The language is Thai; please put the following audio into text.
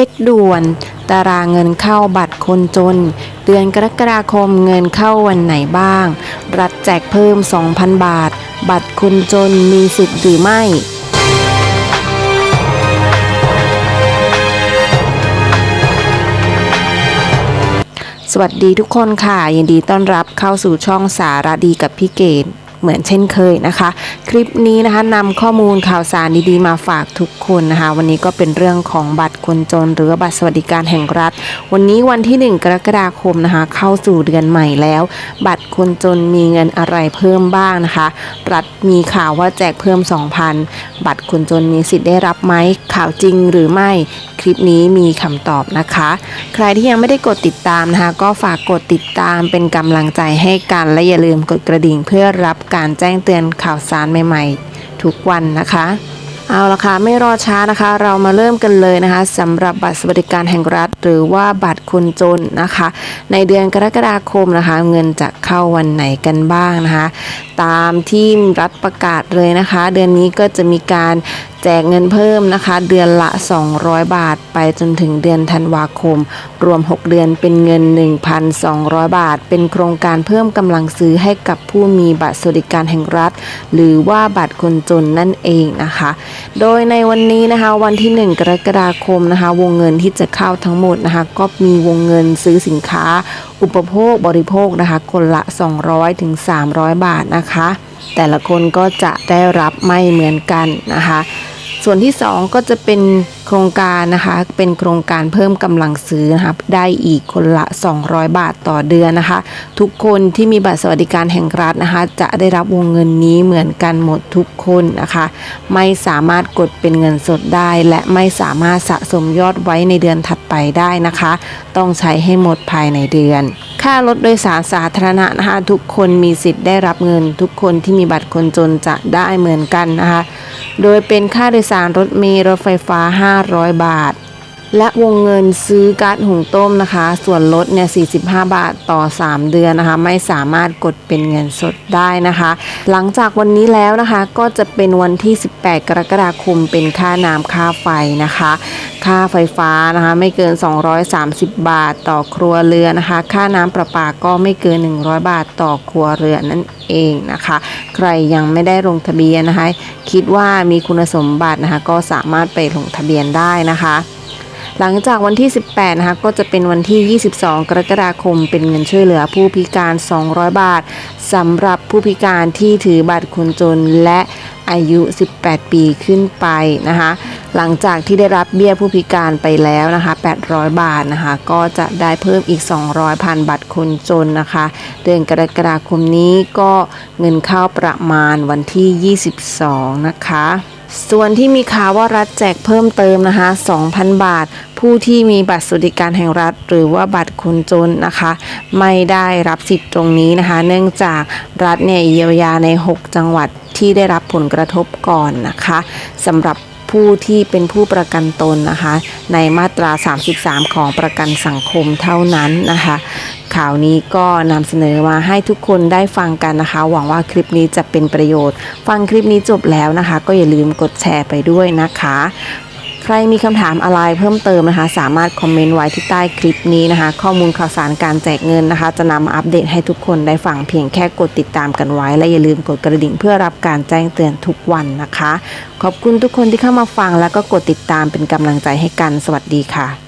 ช็คด่วน ตารางเงินเข้าบัตรคนจน เดือนกรกฎาคมเงินเข้าวันไหนบ้าง รัฐแจกเพิ่ม 2,000 บาท บัตรคนจนมีสิทธิ์หรือไม่สวัสดีทุกคนค่ะ ยินดีต้อนรับเข้าสู่ช่องสารดีกับพี่เกด เหมือนเช่นเคยนะคะ คลิปนี้นะคะนำข้อมูลข่าวสารดีๆมาฝากทุกคนนะคะ วันนี้ก็เป็นเรื่องของบัตรคนจนหรือบัตรสวัสดิการแห่งรัฐ วันนี้วันที่ 1 กรกฎาคมนะคะ เข้าสู่เดือนใหม่แล้ว บัตรคนจนมีเงินอะไรเพิ่มบ้างนะคะ รัฐมีข่าวว่าแจกเพิ่ม 2,000 บัตรคนจนมีสิทธิ์ได้รับไหมข่าวจริงหรือไม่ ลิปนี้มีคำตอบนะคะ ใครที่ยังไม่ได้กดติดตามนะคะ ก็ฝากกดติดตามเป็นกำลังใจให้กันและอย่าลืมกดกระดิ่งเพื่อรับการแจ้งเตือนข่าวสารใหม่ ๆ ทุกวันนะคะเอาละค่ะไม่รอช้านะคะ เรามาเริ่มกันเลยนะคะสำหรับบัตรสวัสดิการแห่งรัฐ หรือว่าบัตรคนจนนะคะ ในเดือนกรกฎาคมนะคะ เงินจะ เข้าวันไหนกันบ้างนะคะ ตามที่รัฐประกาศเลยนะคะ เดือนนี้ก็จะมีการแจกเงินเพิ่มนะคะ เดือนละ 200 บาท ไปจนถึงเดือนธันวาคม รวม 6 เดือนเป็นเงิน 1,200 บาท เป็นโครงการเพิ่มกำลังซื้อให้กับผู้มีบัตรสวัสดิการแห่งรัฐ หรือว่าบัตรคนจนนั่นเองนะคะ โดยในวันนี้นะคะวันที่ 1 กรกฎาคมนะคะ วงเงินที่จะเข้าทั้งหมดนะคะ ก็มีวงเงินซื้อสินค้าอุปโภคบริโภคนะคะ คนละ 200ถึง300 บาทนะคะ แต่ละคนก็จะได้รับไม่เหมือนกันนะคะ ส่วนที่ 2 ก็จะเป็นโครงการนะคะ เป็นโครงการเพิ่มกำลังซื้อนะคะได้อีกคนละ 200 บาทต่อเดือนนะคะ ทุกคนที่มีบัตรสวัสดิการแห่งรัฐนะคะ จะได้รับวงเงินนี้เหมือนกันหมดทุกคนนะคะ ไม่สามารถกดเป็นเงินสดได้ และไม่สามารถสะสมยอดไว้ในเดือนถัดไปได้นะคะ ต้องใช้ให้หมดภายในเดือน ค่ารถโดยสารสาธารณะนะคะทุกคนมีสิทธิ์ได้รับเงิน ทุกคนที่มีบัตรคนจนจะได้เหมือนกันนะคะ โดยเป็นค่าโดยสารรถเมล์รถไฟฟ้า 500 บาท และวงเงินซื้อก๊าซหุงต้มนะคะ ส่วนลดเนี่ย45 บาทต่อ 3 เดือนนะคะ ไม่สามารถกดเป็นเงินสดได้นะคะ หลังจากวันนี้แล้วนะคะก็จะเป็นวันที่ 18 กรกฎาคมเป็นค่าน้ำค่าไฟนะคะ ค่าไฟฟ้านะคะไม่เกิน 230 บาทต่อครัวเรือนนะคะ ค่าน้ำประปาก็ไม่เกิน 100 บาทต่อครัวเรือนนั่นเองนะคะ ใครยังไม่ได้ลงทะเบียนนะคะ คิดว่ามีคุณสมบัตินะคะก็สามารถไปลงทะเบียนได้นะคะ หลังจากวันที่ 18 นะคะ ก็จะเป็นวันที่ 22 กรกฎาคม เป็นเงินช่วยเหลือผู้พิการ 200 บาทสำหรับผู้พิการที่ถือบัตรคนจนและอายุ 18 ปีขึ้นไปนะคะ หลังจากที่ได้รับเบี้ยผู้พิการไปแล้วนะคะ 800 บาทนะคะ ก็จะได้เพิ่มอีก 200พันบัตรคนจนนะคะ เดือนกรกฎาคมนี้ก็เงินเข้าประมาณวันที่ 22 นะคะ ส่วนที่มีข่าวว่ารัฐแจกเพิ่มเติมนะคะ 2,000 บาท ผู้ที่มีบัตรสวัสดิการแห่งรัฐ หรือว่าบัตรคนจนนะคะ ไม่ได้รับสิทธิ์ตรงนี้นะคะ เนื่องจากรัฐเนี่ยเยียวยาใน 6 จังหวัดที่ได้รับผลกระทบก่อนนะคะสำหรับผู้ที่เป็นผู้ประกันตนนะคะ ในมาตรา 33 ของประกันสังคมเท่านั้นนะคะ ข่าวนี้ก็นำเสนอมาให้ทุกคนได้ฟังกันนะคะ หวังว่าคลิปนี้จะเป็นประโยชน์ ฟังคลิปนี้จบแล้วนะคะ ก็อย่าลืมกดแชร์ไปด้วยนะคะ ใครมีคำถามอะไรเพิ่มเติมนะคะ สามารถคอมเมนต์ไว้ที่ใต้คลิปนี้นะคะ ข้อมูลข่าวสารการแจกเงินนะคะ จะนำมาอัปเดตให้ทุกคนได้ฟังเพียงแค่กดติดตามกันไว้ และอย่าลืมกดกระดิ่งเพื่อรับการแจ้งเตือนทุกวันนะคะ ขอบคุณทุกคนที่เข้ามาฟัง แล้วก็กดติดตามเป็นกำลังใจให้กันสวัสดีค่ะ